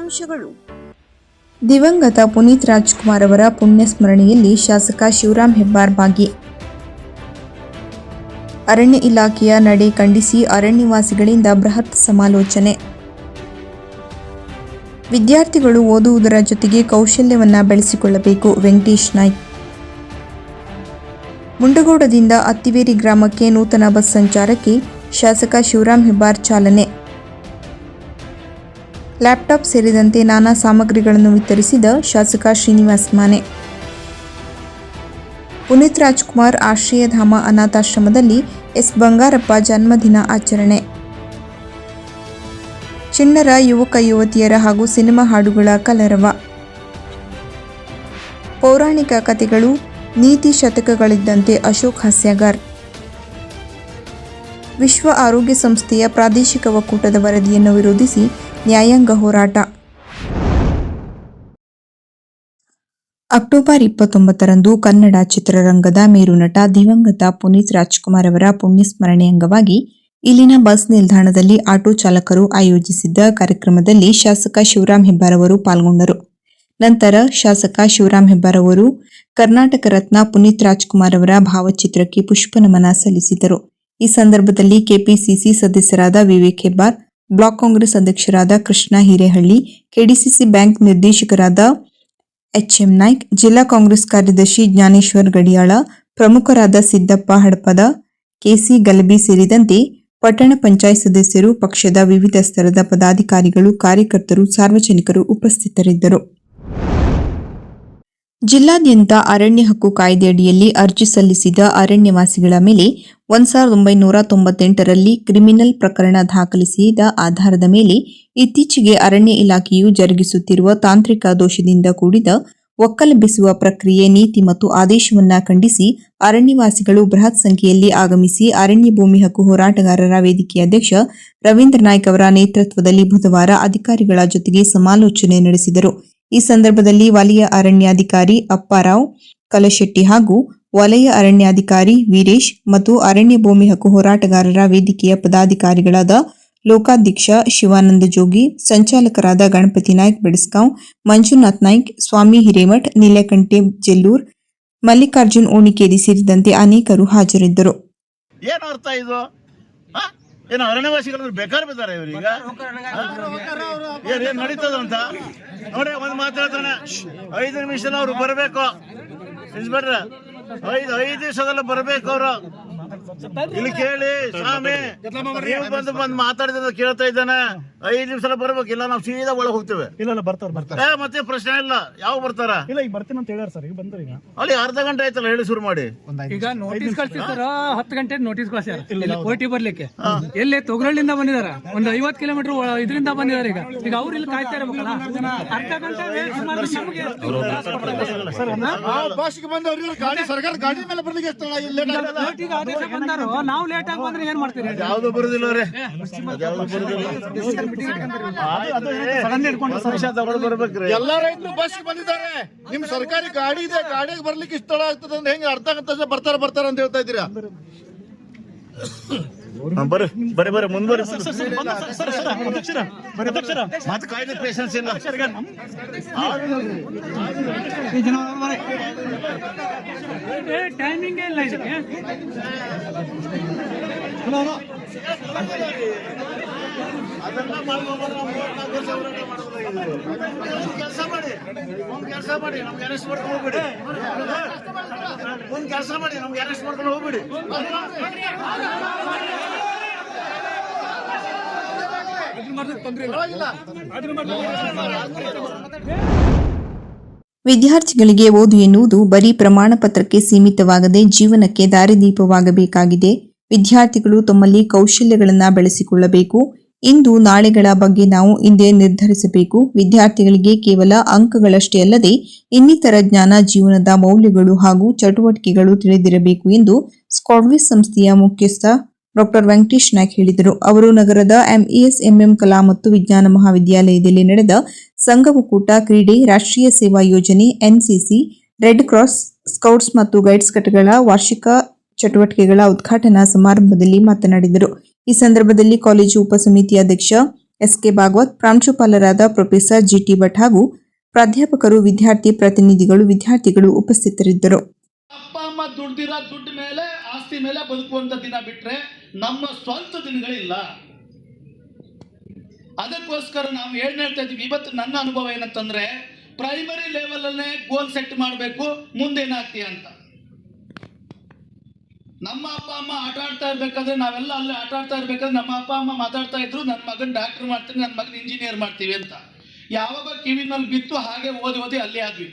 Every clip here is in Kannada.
ಮುಖ್ಯಾಂಶಗಳು ದಿವಂಗತ ಪುನೀತ್ ರಾಜ್ಕುಮಾರ್ ಅವರ ಪುಣ್ಯ ಸ್ಮರಣೆಯಲ್ಲಿ ಶಾಸಕ ಶಿವರಾಮ್ ಹೆಬ್ಬಾರ್ ಭಾಗಿ. ಅರಣ್ಯ ಇಲಾಖೆಯ ನಡೆ ಖಂಡಿಸಿ ಅರಣ್ಯವಾಸಿಗಳಿಂದ ಬೃಹತ್ ಸಮಾಲೋಚನೆ. ವಿದ್ಯಾರ್ಥಿಗಳು ಓದುವುದರ ಜೊತೆಗೆ ಕೌಶಲ್ಯವನ್ನ ಬೆಳೆಸಿಕೊಳ್ಳಬೇಕು, ವೆಂಕಟೇಶ್ ನಾಯ್ಕ್. ಮುಂಡಗೋಡದಿಂದ ಅತ್ತಿವೇರಿ ಗ್ರಾಮಕ್ಕೆ ನೂತನ ಬಸ್ ಸಂಚಾರಕ್ಕೆ ಶಾಸಕ ಶಿವರಾಮ್ ಹೆಬ್ಬಾರ್ ಚಾಲನೆ. ಲ್ಯಾಪ್ಟಾಪ್ ಸೇರಿದಂತೆ ನಾನಾ ಸಾಮಗ್ರಿಗಳನ್ನು ವಿತರಿಸಿದ ಶಾಸಕ ಶ್ರೀನಿವಾಸ್ ಮಾನೆ. ಪುನೀತ್ ರಾಜ್ಕುಮಾರ್ ಆಶ್ರಯಧಾಮ ಅನಾಥಾಶ್ರಮದಲ್ಲಿ ಎಸ್ ಬಂಗಾರಪ್ಪ ಜನ್ಮದಿನ ಆಚರಣೆ. ಚಿಣ್ಣರ ಯುವಕ ಯುವತಿಯರ ಹಾಗೂ ಸಿನಿಮಾ ಹಾಡುಗಳ ಕಲರವ. ಪೌರಾಣಿಕ ಕಥೆಗಳು ನೀತಿ ಶತಕಗಳಿದ್ದಂತೆ ಅಶೋಕ್ ಹಾಸ್ಯಗಾರ್. ವಿಶ್ವ ಆರೋಗ್ಯ ಸಂಸ್ಥೆಯ ಪ್ರಾದೇಶಿಕ ಒಕ್ಕೂಟದ ವರದಿಯನ್ನು ವಿರೋಧಿಸಿ ನ್ಯಾಯಾಂಗ ಹೋರಾಟ. ಅಕ್ಟೋಬರ್ ಇಪ್ಪತ್ತೊಂಬತ್ತರಂದು ಕನ್ನಡ ಚಿತ್ರರಂಗದ ಮೇರುನಟ ದಿವಂಗತ ಪುನೀತ್ ರಾಜ್ಕುಮಾರ್ ಅವರ ಪುಣ್ಯಸ್ಮರಣೆ ಅಂಗವಾಗಿ ಇಲ್ಲಿನ ಬಸ್ ನಿಲ್ದಾಣದಲ್ಲಿ ಆಟೋ ಚಾಲಕರು ಆಯೋಜಿಸಿದ್ದ ಕಾರ್ಯಕ್ರಮದಲ್ಲಿ ಶಾಸಕ ಶಿವರಾಮ್ ಹೆಬ್ಬಾರ್ ಅವರು ಪಾಲ್ಗೊಂಡರು. ನಂತರ ಶಾಸಕ ಶಿವರಾಮ್ ಹೆಬ್ಬಾರ್ ಅವರು ಕರ್ನಾಟಕ ರತ್ನ ಪುನೀತ್ ರಾಜ್ಕುಮಾರ್ ಅವರ ಭಾವಚಿತ್ರಕ್ಕೆ ಪುಷ್ಪ ನಮನ ಸಲ್ಲಿಸಿದರು. ಈ ಸಂದರ್ಭದಲ್ಲಿ ಕೆಪಿಸಿಸಿ ಸದಸ್ಯರಾದ ವಿವೇಕ್ ಹೆಬ್ಬಾರ್ ಬ್ಲಾಕ್ ಕಾಂಗ್ರೆಸ್ ಅಧ್ಯಕ್ಷರಾದ ಕೃಷ್ಣ ಹಿರೇಹಳ್ಳಿ, ಕೆಡಿಸಿಸಿ ಬ್ಯಾಂಕ್ ನಿರ್ದೇಶಕರಾದ ಎಚ್ಎಂ ನಾಯ್ಕ್, ಜಿಲ್ಲಾ ಕಾಂಗ್ರೆಸ್ ಕಾರ್ಯದರ್ಶಿ ಜ್ಞಾನೇಶ್ವರ್ ಗಡಿಯಾಳ, ಪ್ರಮುಖರಾದ ಸಿದ್ದಪ್ಪ ಹಡಪದ, ಕೆಸಿ ಗಲಬಿ ಸೇರಿದಂತೆ ಪಟ್ಟಣ ಪಂಚಾಯತ್ ಸದಸ್ಯರು ಪಕ್ಷದ ವಿವಿಧ ಸ್ತರದ ಪದಾಧಿಕಾರಿಗಳು, ಕಾರ್ಯಕರ್ತರು, ಸಾರ್ವಜನಿಕರು ಉಪಸ್ಥಿತರಿದ್ದರು. ಜಿಲ್ಲಾದ್ಯಂತ ಅರಣ್ಯ ಹಕ್ಕು ಕಾಯ್ದೆಯಡಿಯಲ್ಲಿ ಅರ್ಜಿ ಸಲ್ಲಿಸಿದ ಅರಣ್ಯವಾಸಿಗಳ ಮೇಲೆ ಒಂದು ಸಾವಿರದ ಒಂಬೈನೂರ ತೊಂಬತ್ತೆಂಟರಲ್ಲಿ ಕ್ರಿಮಿನಲ್ ಪ್ರಕರಣ ದಾಖಲಿಸಿದ ಆಧಾರದ ಮೇಲೆ ಇತ್ತೀಚೆಗೆ ಅರಣ್ಯ ಇಲಾಖೆಯು ಜರುಗಿಸುತ್ತಿರುವ ತಾಂತ್ರಿಕ ದೋಷದಿಂದ ಕೂಡಿದ ಒಕ್ಕಲೆಬ್ಬಿಸುವ ಪ್ರಕ್ರಿಯೆ ನೀತಿ ಮತ್ತು ಆದೇಶವನ್ನ ಖಂಡಿಸಿ ಅರಣ್ಯವಾಸಿಗಳು ಬೃಹತ್ ಸಂಖ್ಯೆಯಲ್ಲಿ ಆಗಮಿಸಿ ಅರಣ್ಯ ಭೂಮಿ ಹಕ್ಕು ಹೋರಾಟಗಾರರ ವೇದಿಕೆ ಅಧ್ಯಕ್ಷ ರವೀಂದ್ರ ನಾಯ್ಕ್ ಅವರ ನೇತೃತ್ವದಲ್ಲಿ ಬುಧವಾರ ಅಧಿಕಾರಿಗಳ ಜೊತೆಗೆ ಸಮಾಲೋಚನೆ ನಡೆಸಿದರು. ಈ ಸಂದರ್ಭದಲ್ಲಿ ವಲಯ ಅರಣ್ಯಾಧಿಕಾರಿ ಅಪ್ಪಾರಾವ್, ಕಲಶೆಟ್ಟಿ ಹಾಗೂ ವಲಯ ಅರಣ್ಯಾಧಿಕಾರಿ ವೀರೇಶ್ ಮತ್ತು ಅರಣ್ಯ ಭೂಮಿ ಹಕ್ಕು ಹೋರಾಟಗಾರರ ವೇದಿಕೆಯ ಪದಾಧಿಕಾರಿಗಳಾದ ಲೋಕಾಧ್ಯಕ್ಷ ಶಿವಾನಂದ ಜೋಗಿ, ಸಂಚಾಲಕರಾದ ಗಣಪತಿ ನಾಯ್ಕ್ ಬೆಡಸ್ಗಾಂವ್ ಮಂಜುನಾಥ್ ನಾಯ್ಕ್, ಸ್ವಾಮಿ ಹಿರೇಮಠ್, ನೀಲಕಂಠೆ ಜೆಲ್ಲೂರ್, ಮಲ್ಲಿಕಾರ್ಜುನ್ ಓಣಿಕೇರಿ ಸೇರಿದಂತೆ ಅನೇಕರು ಹಾಜರಿದ್ದರು. ಏನು ಅರಣ್ಯವಾಸಿಗಳು ಬೇಕಾರ್ ಬಿದ್ದಾರೆ ಇವರು ಈಗ ಏನ್ ನಡೀತದಂತ? ನೋಡಿ ಒಂದ್ ಮಾತಾಡ್ತಾನೆ ಐದು ನಿಮಿಷನ ಅವ್ರು ಬರಬೇಕು. ಇನ್ಸ್ಪೆಕ್ಟರ್ ಐದು ಐದು ದಿವಸದಲ್ಲಿ ಬರಬೇಕು ಅವರು. ಇಲ್ಲಿ ಕೇಳಿ ಸ್ವಾಮಿ ನೀವು ಬಂದು ಬಂದು ಮಾತಾಡಿದ್ರೆ ಕೇಳ್ತಾ ಇದ್ದಾನೆ. ಐದು ನಿಮಿಷ ಬರ್ಬೇಕು ಇಲ್ಲ ನಾವು ಸೀದಾ ಒಳಗೆ ಹೋಗ್ತೇವೆ. ಇಲ್ಲ ಇಲ್ಲ ಬರ್ತಾರ ಬರ್ತಾರೆ. ಏ ಮತ್ತೆ ಪ್ರಶ್ನೆ ಇಲ್ಲ. ಯಾವ ಬರ್ತಾರ? ಇಲ್ಲ ಈಗ ಬರ್ತೀನಿ ಅಂತ ಹೇಳ್ಯಾರ ಸರ್ ಈಗ ಬಂದ್ರಿ ಈಗ. ಅಲ್ಲಿ ಅರ್ಧ ಗಂಟೆ ಆಯ್ತಲ್ಲ ಹೇಳಿ ಶುರು ಮಾಡಿ. ಈಗ ನೋಟಿಸ್ ಕಳ್ಸಿರ್ತಾರ ಹತ್ತು ಗಂಟೆ ನೋಟಿಸ್ ಕಳ್ಸ್ಯಾರ. ಇಲ್ಲಿ ಕೋಟಿ ಬರ್ಲಿಕ್ಕೆ? ಎಲ್ಲಿ ತೊಗರಳ್ಳಿಂದ ಬಂದಿದಾರ? ಒಂದು ಐವತ್ ಕಿಲೋಮೀಟರ್ ಇದರಿಂದ ಬಂದಿದಾರ ಈಗ. ಈಗ ಅವ್ರು ಇಲ್ಲಿ ಕಾಯ್ತಾ ಇರ್ಬೇಕಲ್ಲ? ಅರ್ಧ ಗಂಟೆ wait ಮಾಡಿದ್ರೆ ನಮ್ಗೆ. ಭಾಷೆಗೆ ಬಂದವ್ರು ಗಾಡಿ ಸರ್ಕಾರ ಗಾಡಿ ಮೇಲೆ ಬರ್ಲಿಕ್ಕೆ ಇಲ್ಲಿ. ಆಗಿದೆ? ಆದೇಶ ಬಂದಾರು ನಾವು ಲೇಟ್ ಆಗಿ ಬಂದ್ರೆ ಏನ್ ಮಾಡ್ತೀರಿ? ಯಾವ್ದು ಬರುದಿಲ್ಲ ರೀ ಯಾವ್ದು ಬರುದಿಲ್ಲ. ಸಂಶಯ ತಗೊಂಡು ಬರ್ಬೇಕ್ರಿ. ಎಲ್ಲಾ ರೈತರು ಬಸ್ ಬಂದಿದ್ದಾರೆ. ನಿಮ್ ಸರ್ಕಾರಿ ಗಾಡಿ ಇದೆ ಗಾಡಿಗೆ ಬರ್ಲಿಕ್ಕೆ ಇಷ್ಟ ಆಗ್ತದೆ ಅಂತ ಹೆಂಗೆ ಅರ್ಧ ಗಂಟೆ ಬರ್ತಾರ ಬರ್ತಾರ ಅಂತ ಹೇಳ್ತಾ ಇದ್ದೀರಾ? ಬರ್ರಿ ಬರ್ರಿ ಬರ್ರಿ ಮುಂದ್ ಬರ್ರಿ ಮತ್ತೆ ಕಾಯ್ದೆ ಪೇಷನ್ಸ್ ಇಲ್ಲ. ಟೈಮಿಂಗ್ ಇಲ್ಲ ಇದಕ್ಕೆ. ಅದೆಲ್ಲ ಮಾಡ್ಕೊಂಡ್ಬಂದ್ರೆ ನಾವು ಮೂವತ್ನಾಲ್ಕು ವರ್ಷ ಹೋರಾಟ ಮಾಡೋದಾಗಿದೆ. ಕೆಲಸ ಮಾಡಿ, ಒಂದ್ ಕೆಲಸ ಮಾಡಿ, ನಮ್ಗೆ ಅರೆಸ್ಟ್ ಮಾಡ್ಕೊಂಡು ಹೋಗ್ಬಿಡಿ. ಒಂದ್ ಕೆಲಸ ಮಾಡಿ, ನಮ್ಗೆ ಅರೆಸ್ಟ್ ಮಾಡ್ಕೊಂಡು ಹೋಗ್ಬಿಡಿ. ವಿದ್ಯಾರ್ಥಿಗಳಿಗೆ ಓದು ಎನ್ನುವುದು ಬರೀ ಪ್ರಮಾಣ ಪತ್ರಕ್ಕೆ ಸೀಮಿತವಾಗದೆ ಜೀವನಕ್ಕೆ ದಾರಿದೀಪವಾಗಬೇಕಾಗಿದೆ. ವಿದ್ಯಾರ್ಥಿಗಳು ತಮ್ಮಲ್ಲಿ ಕೌಶಲ್ಯಗಳನ್ನು ಬೆಳೆಸಿಕೊಳ್ಳಬೇಕು. ಇಂದು ನಾಳೆಗಳ ಬಗ್ಗೆ ನಾವು ಇಂದೇ ನಿರ್ಧರಿಸಬೇಕು. ವಿದ್ಯಾರ್ಥಿಗಳಿಗೆ ಕೇವಲ ಅಂಕಗಳಷ್ಟೇ ಅಲ್ಲದೆ ಇನ್ನಿತರ ಜ್ಞಾನ, ಜೀವನದ ಮೌಲ್ಯಗಳು ಹಾಗೂ ಚಟುವಟಿಕೆಗಳು ತಿಳಿದಿರಬೇಕು ಎಂದು ಸ್ಕಾಡ್ವಿಸ್ ಸಂಸ್ಥೆಯ ಮುಖ್ಯಸ್ಥ ಡಾಕ್ಟರ್ ವೆಂಕಟೇಶ್ ನಾಯ್ಕ್ ಹೇಳಿದರು. ಅವರು ನಗರದ ಎಂಇಎಸ್ ಎಂಎಂ ಕಲಾ ಮತ್ತು ವಿಜ್ಞಾನ ಮಹಾವಿದ್ಯಾಲಯದಲ್ಲಿ ನಡೆದ ಸಂಘ ಒಕ್ಕೂಟ ಕ್ರೀಡೆ ರಾಷ್ಟ್ರೀಯ ಸೇವಾ ಯೋಜನೆ ಎನ್ಸಿಸಿ, ರೆಡ್ ಕ್ರಾಸ್ ಸ್ಕೌಟ್ಸ್ ಮತ್ತು ಗೈಡ್ಸ್ ಘಟಕಗಳ ವಾರ್ಷಿಕ ಚಟುವಟಿಕೆಗಳ ಉದ್ಘಾಟನಾ ಸಮಾರಂಭದಲ್ಲಿ ಮಾತನಾಡಿದರು. ಈ ಸಂದರ್ಭದಲ್ಲಿ ಕಾಲೇಜು ಉಪಸಮಿತಿ ಅಧ್ಯಕ್ಷ ಎಸ್ಕೆ ಭಾಗವತ್, ಪ್ರಾಂಶುಪಾಲರಾದ ಪ್ರೊಫೆಸರ್ ಜಿಟಿ ಭಟ್ ಹಾಗೂ ಪ್ರಾಧ್ಯಾಪಕರು, ವಿದ್ಯಾರ್ಥಿ ಪ್ರತಿನಿಧಿಗಳು, ವಿದ್ಯಾರ್ಥಿಗಳು ಉಪಸ್ಥಿತರಿದ್ದರು. ಅಪ್ಪ, ಅಮ್ಮ ದುಡ್ದಿರೋ ದುಡ್ಡು ಮೇಲೆ, ಆಸ್ತಿ ಮೇಲೆ ಬದುಕುವಂತ ದಿನ ಬಿಟ್ರೆ ನಮ್ಮ ಸ್ವಂತ ದಿನಗಳಿಲ್ಲ. ಅದಕ್ಕೋಸ್ಕರ ನಾವು ಏನ್ ಹೇಳ್ತಾ ಇದೀವಿ ಇವತ್ತು ನನ್ನ ಅನುಭವ ಏನಂತಂದ್ರೆ ಪ್ರೈಮರಿ ಲೆವೆಲ್ ಗೋಲ್ ಸೆಟ್ ಮಾಡಬೇಕು, ಮುಂದೇನಾಗ್ತೀಯ ಅಂತ. ನಮ್ಮ ಅಪ್ಪ, ಅಮ್ಮ ಆಟ ಆಡ್ತಾ ಇರ್ಬೇಕಾದ್ರೆ ನಾವೆಲ್ಲ ಅಲ್ಲೇ ಆಟ ಆಡ್ತಾ ಇರ್ಬೇಕಾದ್ರೆ ನಮ್ಮ ಅಪ್ಪ, ಅಮ್ಮ ಮಾತಾಡ್ತಾ ಇದ್ರು ನನ್ನ ಮಗನ ಡಾಕ್ಟರ್ ಮಾಡ್ತೀನಿ ನನ್ನ ಮಗನ ಇಂಜಿನಿಯರ್ ಮಾಡ್ತೀವಿ ಅಂತ. ಯಾವಾಗ ಕಿವಿನಲ್ಲಿ ಬಿತ್ತು ಹಾಗೆ ಓದಿ ಓದಿ ಅಲ್ಲೇ ಆದ್ವಿ.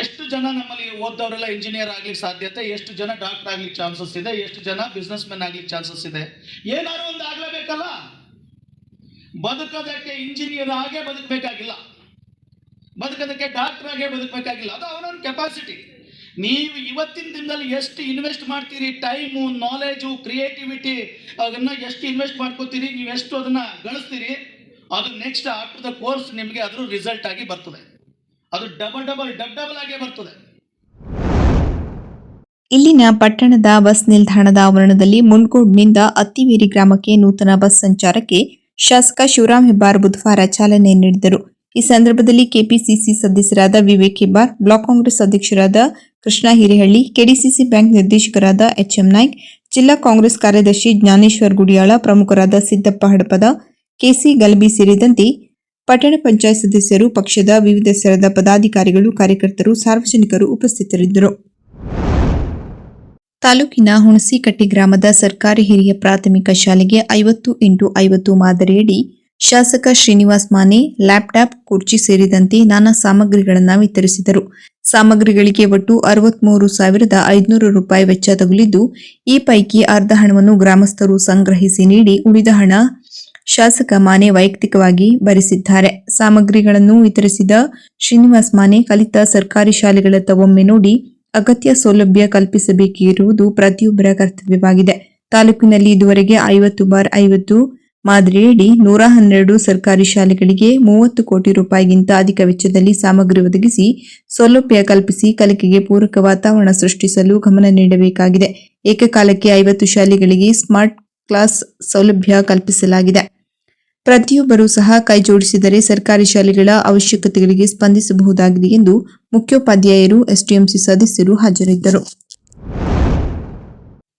ಎಷ್ಟು ಜನ ನಮ್ಮಲ್ಲಿ ಓದ್ದವರೆಲ್ಲ ಇಂಜಿನಿಯರ್ ಆಗ್ಲಿಕ್ಕೆ ಸಾಧ್ಯತೆ ಎಷ್ಟು ಜನ ಡಾಕ್ಟರ್ ಆಗ್ಲಿಕ್ಕೆ ಚಾನ್ಸಸ್ ಇದೆ, ಎಷ್ಟು ಜನ ಬಿಸ್ನೆಸ್ ಮ್ಯಾನ್ ಆಗ್ಲಿಕ್ಕೆ ಚಾನ್ಸಸ್ ಇದೆ. ಏನಾದ್ರು ಒಂದು ಆಗ್ಲೇಬೇಕಲ್ಲ? ಬದುಕೋದಕ್ಕೆ ಇಂಜಿನಿಯರ್ ಆಗೇ ಬದುಕಬೇಕಾಗಿಲ್ಲ. ಬದುಕೋದಕ್ಕೆ ಡಾಕ್ಟರ್ ಆಗೇ ಬದುಕಬೇಕಾಗಿಲ್ಲ. ಅದು ಅವನೊಂದು ಕೆಪಾಸಿಟಿ ನೀವು ಇವತ್ತಿನ ದಿನದಲ್ಲಿ ಎಷ್ಟು ಇನ್ವೆಸ್ಟ್ ಮಾಡ್ತೀರಿ? ಟೈಮು ನಾಲೆಜು ಕ್ರಿಯೇಟಿವಿಟಿ ಅದನ್ನ ಎಷ್ಟು ಇನ್ವೆಸ್ಟ್ ಮಾಡ್ಕೋತೀರಿ? ನೀವು ಎಷ್ಟು ಅದನ್ನ ಗಳಿಸ್ತೀರಿ? ಅದು ನೆಕ್ಸ್ಟ್ ಆಫ್ಟರ್ ದ ಕೋರ್ಸ್ ನಿಮಗೆ ಅದ್ರ ರಿಸಲ್ಟ್ ಆಗಿ ಬರ್ತದೆ. ಅದು ಡಬಲ್ ಡಬಲ್ ಡಬ್ ಡಬಲ್ ಆಗೇ ಬರ್ತದೆ. ಇಲ್ಲಿನ ಪಟ್ಟಣದ ಬಸ್ ನಿಲ್ದಾಣದ ಆವರಣದಲ್ಲಿ ಮುನ್ಗೋಡ್ನಿಂದ ಅತ್ತಿವೇರಿ ಗ್ರಾಮಕ್ಕೆ ನೂತನ ಬಸ್ ಸಂಚಾರಕ್ಕೆ ಶಾಸಕ ಶಿವರಾಮ್ ಹೆಬ್ಬಾರ್ ಬುಧವಾರ ಚಾಲನೆ ನೀಡಿದರು. ಈ ಸಂದರ್ಭದಲ್ಲಿ ಕೆಪಿಸಿಸಿ ಸದಸ್ಯರಾದ ವಿವೇಕ್ ಹೆಬ್ಬಾರ್, ಬ್ಲಾಕ್ ಕಾಂಗ್ರೆಸ್ ಅಧ್ಯಕ್ಷರಾದ ಕೃಷ್ಣ ಹಿರೇಹಳ್ಳಿ, ಕೆಡಿಸಿಸಿ ಬ್ಯಾಂಕ್ ನಿರ್ದೇಶಕರಾದ ಎಚ್ಎಂ ನಾಯ್ಕ್, ಜಿಲ್ಲಾ ಕಾಂಗ್ರೆಸ್ ಕಾರ್ಯದರ್ಶಿ ಜ್ಞಾನೇಶ್ವರ್ ಗುಡಿಯಾಳ, ಪ್ರಮುಖರಾದ ಸಿದ್ದಪ್ಪ ಹಡಪದ, ಕೆಸಿ ಗಲ್ಬಿ ಸೇರಿದಂತೆ ಪಟ್ಟಣ ಪಂಚಾಯತ್ ಸದಸ್ಯರು, ಪಕ್ಷದ ವಿವಿಧ ಸ್ಥಳದ ಪದಾಧಿಕಾರಿಗಳು, ಕಾರ್ಯಕರ್ತರು, ಸಾರ್ವಜನಿಕರು ಉಪಸ್ಥಿತರಿದ್ದರು. ತಾಲೂಕಿನ ಹುಣಸಿಕಟ್ಟಿ ಗ್ರಾಮದ ಸರ್ಕಾರಿ ಹಿರಿಯ ಪ್ರಾಥಮಿಕ ಶಾಲೆಗೆ ಐವತ್ತು ಇಂಟು ಐವತ್ತು ಮಾದರಿಯಡಿ ಶಾಸಕ ಶ್ರೀನಿವಾಸ್ ಮಾನೆ, ಲ್ಯಾಪ್ಟಾಪ್, ಕುರ್ಚಿ ಸೇರಿದಂತೆ ನಾನಾ ಸಾಮಗ್ರಿಗಳನ್ನು ವಿತರಿಸಿದರು. ಸಾಮಗ್ರಿಗಳಿಗೆ ಒಟ್ಟು ಅರವತ್ಮೂರು ಸಾವಿರದ ಐದುನೂರು ರೂಪಾಯಿ ವೆಚ್ಚ ತಗುಲಿದ್ದು, ಈ ಪೈಕಿ ಅರ್ಧ ಹಣವನ್ನು ಗ್ರಾಮಸ್ಥರು ಸಂಗ್ರಹಿಸಿ ನೀಡಿ ಉಳಿದ ಹಣ ಶಾಸಕ ಮಾನೆ ವೈಯಕ್ತಿಕವಾಗಿ ಭರಿಸಿದ್ದಾರೆ. ಸಾಮಗ್ರಿಗಳನ್ನು ವಿತರಿಸಿದ ಶ್ರೀನಿವಾಸ್ ಮಾನೆ ಕಲಿತ ಸರ್ಕಾರಿ ಶಾಲೆಗಳತ್ತ ಒಮ್ಮೆ ನೋಡಿ ಅಗತ್ಯ ಸೌಲಭ್ಯ ಕಲ್ಪಿಸಬೇಕಿರುವುದು ಪ್ರತಿಯೊಬ್ಬರ ಕರ್ತವ್ಯವಾಗಿದೆ. ತಾಲೂಕಿನಲ್ಲಿ ಇದುವರೆಗೆ ಐವತ್ತು ಬಾರ್ ಐವತ್ತು ಮಾದರಿಯಡಿ ನೂರ ಹನ್ನೆರಡು ಸರ್ಕಾರಿ ಶಾಲೆಗಳಿಗೆ ಮೂವತ್ತು ಕೋಟಿ ರೂಪಾಯಿಗಿಂತ ಅಧಿಕ ವೆಚ್ಚದಲ್ಲಿ ಸಾಮಗ್ರಿ ಒದಗಿಸಿ, ಸೌಲಭ್ಯ ಕಲ್ಪಿಸಿ, ಕಲಿಕೆಗೆ ಪೂರಕ ವಾತಾವರಣ ಸೃಷ್ಟಿಸಲು ಗಮನ ನೀಡಬೇಕಾಗಿದೆ. ಏಕಕಾಲಕ್ಕೆ ಐವತ್ತು ಶಾಲೆಗಳಿಗೆ ಸ್ಮಾರ್ಟ್ ಕ್ಲಾಸ್ ಸೌಲಭ್ಯ ಕಲ್ಪಿಸಲಾಗಿದೆ. ಪ್ರತಿಯೊಬ್ಬರೂ ಸಹ ಕೈಜೋಡಿಸಿದರೆ ಸರ್ಕಾರಿ ಶಾಲೆಗಳ ಅವಶ್ಯಕತೆಗಳಿಗೆ ಸ್ಪಂದಿಸಬಹುದಾಗಿದೆ ಎಂದು ಮುಖ್ಯೋಪಾಧ್ಯಾಯರು, ಎಸ್ಡಿಎಂಸಿ ಸದಸ್ಯರು ಹಾಜರಿದ್ದರು.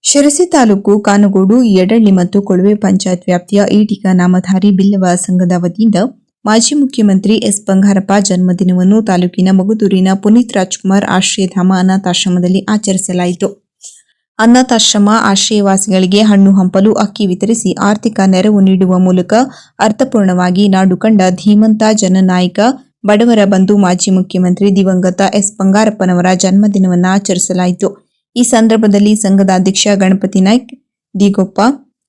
ಶಿರಸಿ ತಾಲೂಕು ಕಾನಗೋಡು, ಯಡಳ್ಳಿ ಮತ್ತು ಕೊಳವೆ ಪಂಚಾಯತ್ ವ್ಯಾಪ್ತಿಯ ಈಟಿಗ ನಾಮಧಾರಿ ಬಿಲ್ಲವ ಸಂಘದ ವತಿಯಿಂದ ಮಾಜಿ ಮುಖ್ಯಮಂತ್ರಿ ಎಸ್ ಬಂಗಾರಪ್ಪ ಜನ್ಮದಿನವನ್ನು ತಾಲೂಕಿನ ಮಗುದೂರಿನ ಪುನೀತ್ ರಾಜ್ಕುಮಾರ್ ಆಶ್ರಯಧಾಮ ಅನಾಥಾಶ್ರಮದಲ್ಲಿ ಆಚರಿಸಲಾಯಿತು. ಅನಾಥಾಶ್ರಮ ಆಶ್ರಯವಾಸಿಗಳಿಗೆ ಹಣ್ಣು ಹಂಪಲು, ಅಕ್ಕಿ ವಿತರಿಸಿ ಆರ್ಥಿಕ ನೆರವು ನೀಡುವ ಮೂಲಕ ಅರ್ಥಪೂರ್ಣವಾಗಿ ನಾಡು ಕಂಡ ಧೀಮಂತ ಜನನಾಯಕ ಬಡವರ ಬಂಧು ಮಾಜಿ ಮುಖ್ಯಮಂತ್ರಿ ದಿವಂಗತ ಎಸ್ ಬಂಗಾರಪ್ಪನವರ ಜನ್ಮದಿನವನ್ನು ಆಚರಿಸಲಾಯಿತು. ಈ ಸಂದರ್ಭದಲ್ಲಿ ಸಂಘದ ಅಧ್ಯಕ್ಷ ಗಣಪತಿ ನಾಯ್ಕ್ ದಿಗೊಪ್ಪ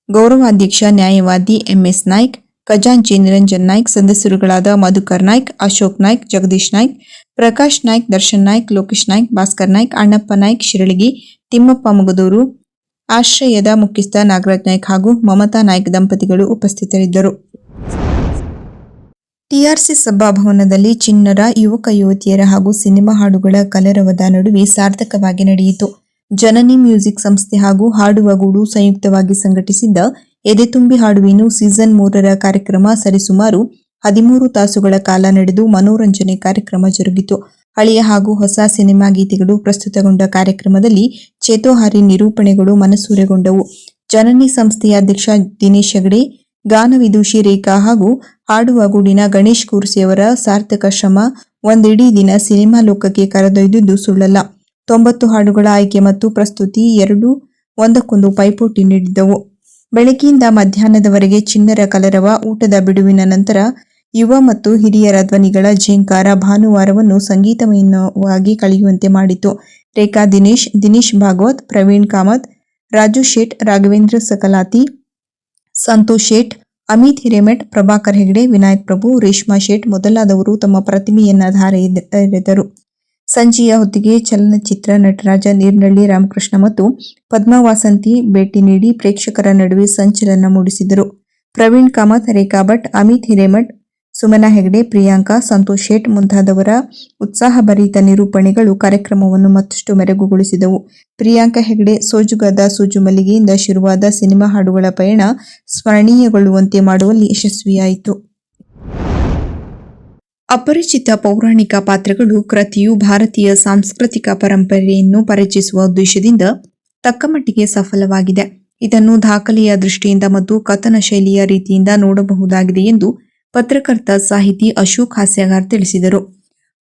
ಗೌರವಾಧ್ಯಕ್ಷ ನ್ಯಾಯವಾದಿ ಎಂಎಸ್ ನಾಯ್ಕ್, ಖಜಾಂಚಿ ನಿರಂಜನ್ ನಾಯ್ಕ್, ಸದಸ್ಯರುಗಳಾದ ಮಧುಕರ್ ನಾಯ್ಕ್, ಅಶೋಕ್ ನಾಯ್ಕ್, ಜಗದೀಶ್ ನಾಯ್ಕ್, ಪ್ರಕಾಶ್ ನಾಯ್ಕ್, ದರ್ಶನ್ ನಾಯ್ಕ್, ಲೋಕೇಶ್ ನಾಯ್ಕ್, ಭಾಸ್ಕರ್ ನಾಯ್ಕ್, ಅಣ್ಣಪ್ಪ ನಾಯ್ಕ್, ಶಿರಳಗಿ, ತಿಮ್ಮಪ್ಪ ಮುಗದೂರು, ಆಶ್ರಯದ ಮುಖ್ಯಸ್ಥ ನಾಗರಾಜ್ ನಾಯ್ಕ್ ಹಾಗೂ ಮಮತಾ ನಾಯ್ಕ್ ದಂಪತಿಗಳು ಉಪಸ್ಥಿತರಿದ್ದರು. ಟಿಆರ್ಸಿ ಸಭಾಭವನದಲ್ಲಿ ಚಿನ್ನರ ಯುವಕ, ಯುವತಿಯರ ಹಾಗೂ ಸಿನಿಮಾ ಹಾಡುಗಳ ಕಲರವದ ನಡುವೆ ಸಾರ್ಥಕವಾಗಿ ನಡೆಯಿತು. ಜನನಿ ಮ್ಯೂಸಿಕ್ ಸಂಸ್ಥೆ ಹಾಗೂ ಹಾಡುವ ಗೂಡು ಸಂಯುಕ್ತವಾಗಿ ಸಂಘಟಿಸಿದ್ದ ಎದೆತುಂಬಿ ಹಾಡುವಿನು ಸೀಸನ್ ಮೂರರ ಕಾರ್ಯಕ್ರಮ ಸರಿಸುಮಾರು ಹದಿಮೂರು ತಾಸುಗಳ ಕಾಲ ನಡೆದು ಮನೋರಂಜನೆ ಕಾರ್ಯಕ್ರಮ ಜರುಗಿತು. ಹಳೆಯ ಹಾಗೂ ಹೊಸ ಸಿನಿಮಾ ಗೀತೆಗಳು ಪ್ರಸ್ತುತಗೊಂಡ ಕಾರ್ಯಕ್ರಮದಲ್ಲಿ ಚೇತೋಹಾರಿ ನಿರೂಪಣೆಗಳು ಮನಸೂರೆಗೊಂಡವು. ಜನನಿ ಸಂಸ್ಥೆಯ ಅಧ್ಯಕ್ಷ ದಿನೇಶ್ ಹೆಗಡೆ, ಗಾನವಿದೂಷಿ ರೇಖಾ ಹಾಗೂ ಹಾಡುವ ಗೂಡಿನ ಗಣೇಶ್ ಕೂರ್ಸಿಯವರ ಸಾರ್ಥಕ ಶ್ರಮ ಒಂದಿಡೀ ದಿನ ಸಿನಿಮಾ ಲೋಕಕ್ಕೆ ಕರೆದೊಯ್ದಿದ್ದು ಸುಳ್ಳಲ್ಲ. ತೊಂಬತ್ತು ಹಾಡುಗಳ ಆಯ್ಕೆ ಮತ್ತು ಪ್ರಸ್ತುತಿ ಎರಡು ಒಂದಕ್ಕೊಂದು ಪೈಪೋಟಿ ನೀಡಿದ್ದವು. ಬೆಳಗ್ಗೆಯಿಂದ ಮಧ್ಯಾಹ್ನದವರೆಗೆ ಚಿನ್ನರ ಕಲರವ ಊಟದ ಬಿಡುವಿನ ನಂತರ ಯುವ ಮತ್ತು ಹಿರಿಯರ ಧ್ವನಿಗಳ ಝೇಂಕಾರ ಭಾನುವಾರವನ್ನು ಸಂಗೀತಮಯವಾಗಿ ಕಳೆಯುವಂತೆ ಮಾಡಿತು. ರೇಖಾ ದಿನೇಶ್ ದಿನೇಶ್ ಭಾಗವತ್, ಪ್ರವೀಣ್ ಕಾಮತ್, ರಾಜು ಶೇಟ್, ರಾಘವೇಂದ್ರ ಸಕಲಾತಿ, ಸಂತೋಷ್ ಶೇಟ್, ಅಮಿತ್ ಹಿರೇಮಠ್, ಪ್ರಭಾಕರ್ ಹೆಗಡೆ, ವಿನಾಯಕ್ ಪ್ರಭು, ರೇಷ್ಮಾ ಶೇಟ್ ಮೊದಲಾದವರು ತಮ್ಮ ಪ್ರತಿಮೆಯನ್ನ ಧಾರೆ ಎರೆದರು. ಸಂಜೆಯ ಹೊತ್ತಿಗೆ ಚಲನಚಿತ್ರ ನಟರಾಜ ನೀರ್ನಳ್ಳಿ, ರಾಮಕೃಷ್ಣ ಮತ್ತು ಪದ್ಮಾ ವಾಸಂತಿ ಭೇಟಿ ನೀಡಿ ಪ್ರೇಕ್ಷಕರ ನಡುವೆ ಸಂಚಲನ ಮೂಡಿಸಿದರು. ಪ್ರವೀಣ್ ಕಾಮತ್, ರೇಖಾ ಭಟ್, ಅಮಿತ್ ಹಿರೇಮಠ್, ಸುಮನಾ ಹೆಗಡೆ, ಪ್ರಿಯಾಂಕಾ, ಸಂತೋಷ್ ಶೇಟ್ ಮುಂತಾದವರ ಉತ್ಸಾಹಭರಿತ ನಿರೂಪಣೆಗಳು ಕಾರ್ಯಕ್ರಮವನ್ನು ಮತ್ತಷ್ಟು ಮೆರಗುಗೊಳಿಸಿದವು. ಪ್ರಿಯಾಂಕಾ ಹೆಗಡೆ, ಸೋಜುಗದ ಸೋಜು ಮಲ್ಲಿಗೆಯಿಂದ ಶುರುವಾದ ಸಿನಿಮಾ ಹಾಡುಗಳ ಪಯಣ ಸ್ಮರಣೀಯಗೊಳ್ಳುವಂತೆ ಮಾಡುವಲ್ಲಿ ಯಶಸ್ವಿಯಾಯಿತು. ಅಪರಿಚಿತ ಪೌರಾಣಿಕ ಪಾತ್ರಗಳು ಕೃತಿಯು ಭಾರತೀಯ ಸಾಂಸ್ಕೃತಿಕ ಪರಂಪರೆಯನ್ನು ಪರಿಚಯಿಸುವ ಉದ್ದೇಶದಿಂದ ತಕ್ಕಮಟ್ಟಿಗೆ ಸಫಲವಾಗಿದೆ. ಇದನ್ನು ದಾಖಲೆಯ ದೃಷ್ಟಿಯಿಂದ ಮತ್ತು ಕಥನ ಶೈಲಿಯ ರೀತಿಯಿಂದ ನೋಡಬಹುದಾಗಿದೆ ಎಂದು ಪತ್ರಕರ್ತ ಸಾಹಿತಿ ಅಶೋಕ್ ಹಾಸ್ಯಗಾರ್ ತಿಳಿಸಿದರು.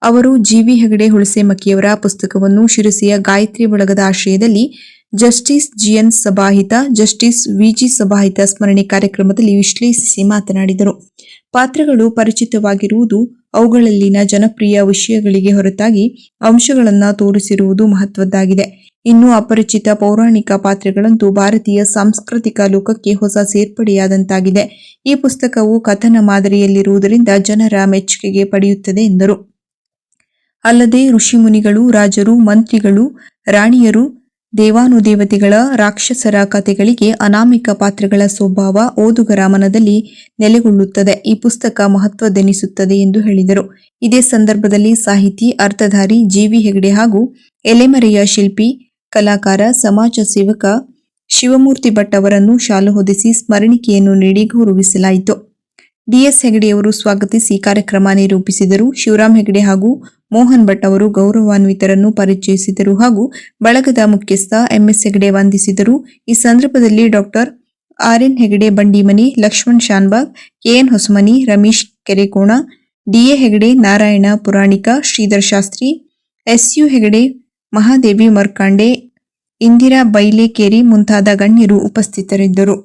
ಅವರು ಜಿವಿ ಹೆಗಡೆ ಹುಣಸೆಮಕ್ಕಿಯವರ ಪುಸ್ತಕವನ್ನು ಶಿರಸಿಯ ಗಾಯತ್ರಿ ಬಳಗದ ಆಶ್ರಯದಲ್ಲಿ justice GN Sabhahit, justice VG Sabhahit ಸ್ಮರಣೆ ಕಾರ್ಯಕ್ರಮದಲ್ಲಿ ವಿಶ್ಲೇಷಿಸಿ ಮಾತನಾಡಿದರು. ಪಾತ್ರಗಳು ಪರಿಚಿತವಾಗಿರುವುದು ಅವುಗಳಲ್ಲಿನ ಜನಪ್ರಿಯ ವಿಷಯಗಳಿಗೆ ಹೊರತಾಗಿ ಅಂಶಗಳನ್ನು ತೋರಿಸಿರುವುದು ಮಹತ್ವದ್ದಾಗಿದೆ. ಇನ್ನು ಅಪರಿಚಿತ ಪೌರಾಣಿಕ ಪಾತ್ರಗಳಂತೂ ಭಾರತೀಯ ಸಾಂಸ್ಕೃತಿಕ ಲೋಕಕ್ಕೆ ಹೊಸ ಸೇರ್ಪಡೆಯಾದಂತಾಗಿದೆ. ಈ ಪುಸ್ತಕವು ಕಥನ ಮಾದರಿಯಲ್ಲಿರುವುದರಿಂದ ಜನರ ಮೆಚ್ಚುಗೆಗೆ ಪಡೆಯುತ್ತದೆ ಎಂದರು. ಅಲ್ಲದೆ ಋಷಿಮುನಿಗಳು, ರಾಜರು, ಮಂತ್ರಿಗಳು, ರಾಣಿಯರು ದೇವಾನುದೇವತೆಗಳ ರಾಕ್ಷಸರ ಕಥೆಗಳಿಗೆ ಅನಾಮಿಕ ಪಾತ್ರಗಳ ಸ್ವಭಾವ ಓದುಗರ ಮನದಲ್ಲಿ ನೆಲೆಗೊಳ್ಳುತ್ತದೆ. ಈ ಪುಸ್ತಕ ಮಹತ್ವದೆನಿಸುತ್ತದೆ ಎಂದು ಹೇಳಿದರು. ಇದೇ ಸಂದರ್ಭದಲ್ಲಿ ಸಾಹಿತಿ, ಅರ್ಥಧಾರಿ ಜಿವಿ ಹೆಗಡೆ ಹಾಗೂ ಎಲೆಮರೆಯ ಶಿಲ್ಪಿ, ಕಲಾಕಾರ, ಸಮಾಜ ಸೇವಕ ಶಿವಮೂರ್ತಿ ಭಟ್ ಅವರನ್ನು ಶಾಲು ಹೊದಿಸಿ ಸ್ಮರಣಿಕೆಯನ್ನು ನೀಡಿ ಗೌರವಿಸಲಾಯಿತು. ಡಿಎಸ್ ಹೆಗಡೆಯವರು ಸ್ವಾಗತಿಸಿ ಕಾರ್ಯಕ್ರಮ ನಿರೂಪಿಸಿದರು. ಶಿವರಾಮ್ ಹೆಗಡೆ ಹಾಗೂ ಮೋಹನ್ ಭಟ್ ಅವರು ಗೌರವಾನ್ವಿತರನ್ನು ಪರಿಚಯಿಸಿದರು ಹಾಗೂ ಬಳಗದ ಮುಖ್ಯಸ್ಥ ಎಂಎಸ್ ಹೆಗಡೆ ವಂದಿಸಿದರು. ಈ ಸಂದರ್ಭದಲ್ಲಿ doctor RN Hegde, Bandimani, Lakshman Shanbhag, KN Hosamani, Ramesh Kerekona DA Hegde, Narayana Puranika, Shridhar Shastri SU Hegde, Mahadevi Markande, Indira Bailekeri ಮುಂತಾದ ಗಣ್ಯರು ಉಪಸ್ಥಿತರಿದ್ದರು.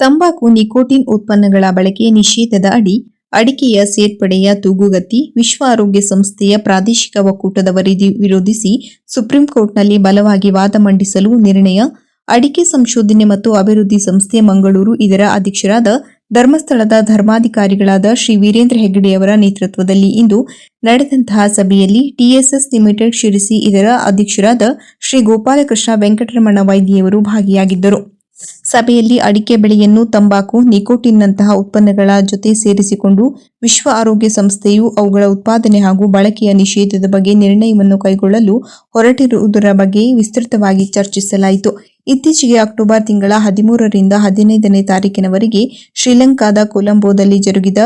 ತಂಬಾಕು ನಿಕೋಟಿನ್ ಉತ್ಪನ್ನಗಳ ಬಳಕೆ ನಿಷೇಧದ ಅಡಿ ಅಡಿಕೆಯ ಸೇರ್ಪಡೆಯ ತೂಗುಗತಿ ವಿಶ್ವ ಆರೋಗ್ಯ ಸಂಸ್ಥೆಯ ಪ್ರಾದೇಶಿಕ ಒಕ್ಕೂಟದ ವರದಿ ವಿರೋಧಿಸಿ ಸುಪ್ರೀಂ ಕೋರ್ಟ್ನಲ್ಲಿ ಬಲವಾಗಿ ವಾದ ಮಂಡಿಸಲು ನಿರ್ಣಯ. ಅಡಿಕೆ ಸಂಶೋಧನೆ ಮತ್ತು ಅಭಿವೃದ್ಧಿ ಸಂಸ್ಥೆ ಮಂಗಳೂರು ಇದರ ಅಧ್ಯಕ್ಷರಾದ ಧರ್ಮಸ್ಥಳದ ಧರ್ಮಾಧಿಕಾರಿಗಳಾದ ಶ್ರೀ ವೀರೇಂದ್ರ ಹೆಗ್ಗಡೆಯವರ ನೇತೃತ್ವದಲ್ಲಿ ಇಂದು ನಡೆದಂತಹ ಸಭೆಯಲ್ಲಿ ಟಿಎಸ್ಎಸ್ ಲಿಮಿಟೆಡ್ ಶಿರಸಿ ಇದರ ಅಧ್ಯಕ್ಷರಾದ ಶ್ರೀ ಗೋಪಾಲಕೃಷ್ಣ ವೆಂಕಟರಮಣ ವೈದ್ಯವರು ಭಾಗಿಯಾಗಿದ್ದರು. ಸಭೆಯಲ್ಲಿ ಅಡಿಕೆ ಬೆಳೆಯನ್ನು, ತಂಬಾಕು, ನಿಕೋಟಿನ್ನಂತಹ ಉತ್ಪನ್ನಗಳ ಜೊತೆ ಸೇರಿಸಿಕೊಂಡು ವಿಶ್ವ ಆರೋಗ್ಯ ಸಂಸ್ಥೆಯು ಅವುಗಳ ಉತ್ಪಾದನೆ ಹಾಗೂ ಬಳಕೆಯ ನಿಷೇಧದ ಬಗ್ಗೆ ನಿರ್ಣಯವನ್ನು ಕೈಗೊಳ್ಳಲು ಹೊರಟಿರುವುದರ ಬಗ್ಗೆ ವಿಸ್ತೃತವಾಗಿ ಚರ್ಚಿಸಲಾಯಿತು. ಇತ್ತೀಚೆಗೆ ಅಕ್ಟೋಬರ್ ತಿಂಗಳ ಹದಿಮೂರರಿಂದ ಹದಿನೈದನೇ ತಾರೀಕಿನವರೆಗೆ ಶ್ರೀಲಂಕಾದ ಕೊಲಂಬೋದಲ್ಲಿ ಜರುಗಿದ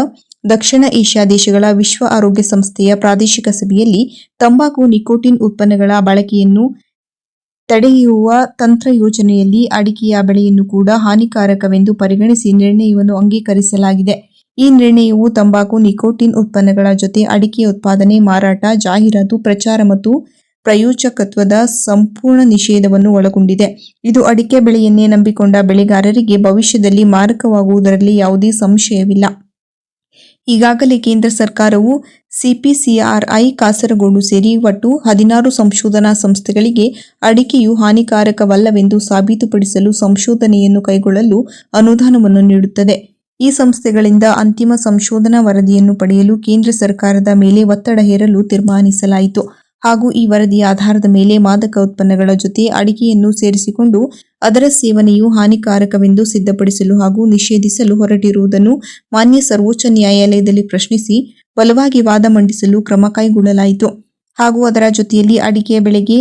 ದಕ್ಷಿಣ ಏಷ್ಯಾ ದೇಶಗಳ ವಿಶ್ವ ಆರೋಗ್ಯ ಸಂಸ್ಥೆಯ ಪ್ರಾದೇಶಿಕ ಸಭೆಯಲ್ಲಿ ತಂಬಾಕು, ನಿಕೋಟಿನ್ ಉತ್ಪನ್ನಗಳ ಬಳಕೆಯನ್ನು ತಡೆಯುವ ತಂತ್ರ ಯೋಜನೆಯಲ್ಲಿ ಅಡಿಕೆಯ ಬೆಳೆಯನ್ನು ಕೂಡ ಹಾನಿಕಾರಕವೆಂದು ಪರಿಗಣಿಸಿ ನಿರ್ಣಯವನ್ನು ಅಂಗೀಕರಿಸಲಾಗಿದೆ. ಈ ನಿರ್ಣಯವು ತಂಬಾಕು, ನಿಕೋಟಿನ್ ಉತ್ಪನ್ನಗಳ ಜೊತೆ ಅಡಿಕೆ ಉತ್ಪಾದನೆ, ಮಾರಾಟ, ಜಾಹೀರಾತು, ಪ್ರಚಾರ ಮತ್ತು ಪ್ರಯೋಜಕತ್ವದ ಸಂಪೂರ್ಣ ನಿಷೇಧವನ್ನು ಒಳಗೊಂಡಿದೆ. ಇದು ಅಡಿಕೆ ಬೆಳೆಯನ್ನೇ ನಂಬಿಕೊಂಡ ಬೆಳೆಗಾರರಿಗೆ ಭವಿಷ್ಯದಲ್ಲಿ ಮಾರಕವಾಗುವುದರಲ್ಲಿ ಯಾವುದೇ ಸಂಶಯವಿಲ್ಲ. ಈಗಾಗಲೇ ಕೇಂದ್ರ ಸರ್ಕಾರವು ಸಿಪಿಸಿಆರ್ಐ ಕಾಸರಗೋಡು ಸೇರಿ ಒಟ್ಟು ಹದಿನಾರು ಸಂಶೋಧನಾ ಸಂಸ್ಥೆಗಳಿಗೆ ಅಡಿಕೆಯು ಹಾನಿಕಾರಕವಲ್ಲವೆಂದು ಸಾಬೀತುಪಡಿಸಲು ಸಂಶೋಧನೆಯನ್ನು ಕೈಗೊಳ್ಳಲು ಅನುದಾನವನ್ನು ನೀಡುತ್ತದೆ. ಈ ಸಂಸ್ಥೆಗಳಿಂದ ಅಂತಿಮ ಸಂಶೋಧನಾ ವರದಿಯನ್ನು ಪಡೆಯಲು ಕೇಂದ್ರ ಸರ್ಕಾರದ ಮೇಲೆ ಒತ್ತಡ ಹೇರಲು ತೀರ್ಮಾನಿಸಲಾಯಿತು. ಹಾಗೂ ಈ ವರದಿಯ ಆಧಾರದ ಮೇಲೆ ಮಾದಕ ಉತ್ಪನ್ನಗಳ ಜೊತೆ ಅಡಿಕೆಯನ್ನು ಸೇರಿಸಿಕೊಂಡು ಅದರ ಸೇವನೆಯು ಹಾನಿಕಾರಕವೆಂದು ಸಿದ್ಧಪಡಿಸಲು ಹಾಗೂ ನಿಷೇಧಿಸಲು ಹೊರಟಿರುವುದನ್ನು ಮಾನ್ಯ ಸರ್ವೋಚ್ಚ ನ್ಯಾಯಾಲಯದಲ್ಲಿ ಪ್ರಶ್ನಿಸಿ ಬಲವಾಗಿ ವಾದ ಮಂಡಿಸಲು ಕ್ರಮ ಕೈಗೊಳ್ಳಲಾಯಿತು. ಹಾಗೂ ಅದರ ಜೊತೆಯಲ್ಲಿ ಅಡಿಕೆಯ ಬೆಳೆಗೆ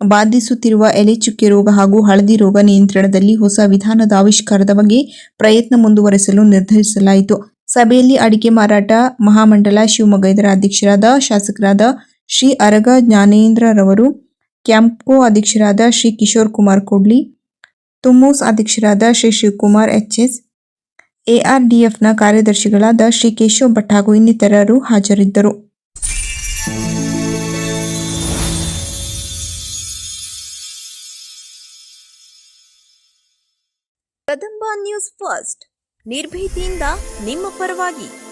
ಬಾಧಿಸುತ್ತಿರುವ ಎಲೆ ಚುಕ್ಕೆ ರೋಗ ಹಾಗೂ ಹಳದಿ ರೋಗ ನಿಯಂತ್ರಣದಲ್ಲಿ ಹೊಸ ವಿಧಾನದ ಆವಿಷ್ಕಾರದ ಬಗ್ಗೆ ಪ್ರಯತ್ನ ಮುಂದುವರೆಸಲು ನಿರ್ಧರಿಸಲಾಯಿತು. ಸಭೆಯಲ್ಲಿ ಅಡಿಕೆ ಮಾರಾಟ ಮಹಾಮಂಡಲ ಶಿವಮೊಗ್ಗ ಇದರ ಅಧ್ಯಕ್ಷರಾದ ಶಾಸಕರಾದ ಶ್ರೀ ಅರಗ ಜ್ಞಾನೇಂದ್ರರವರು ಕ್ಯಾಂಪ್ಕೋ ಅಧ್ಯಕ್ಷರಾದ ಶ್ರೀ ಕಿಶೋರ್ ಕುಮಾರ್ ಕೊಡ್ಲಿ, ತುಮ್ಮೂಸ್ ಅಧ್ಯಕ್ಷರಾದ ಶ್ರೀ ಶಿವಕುಮಾರ್ ಎಚ್ ಎಸ್ ಎಆರ್ಡಿಎಫ್ನ ಕಾರ್ಯದರ್ಶಿಗಳಾದ ಶ್ರೀ ಕೇಶವ್ ಭಟ್ ಹಾಗೂ ಇನ್ನಿತರರು ಹಾಜರಿದ್ದರು. Kadamba news first. ನಿರ್ಭೀತಿಯಿಂದ ನಿಮ್ಮ ಪರವಾಗಿ.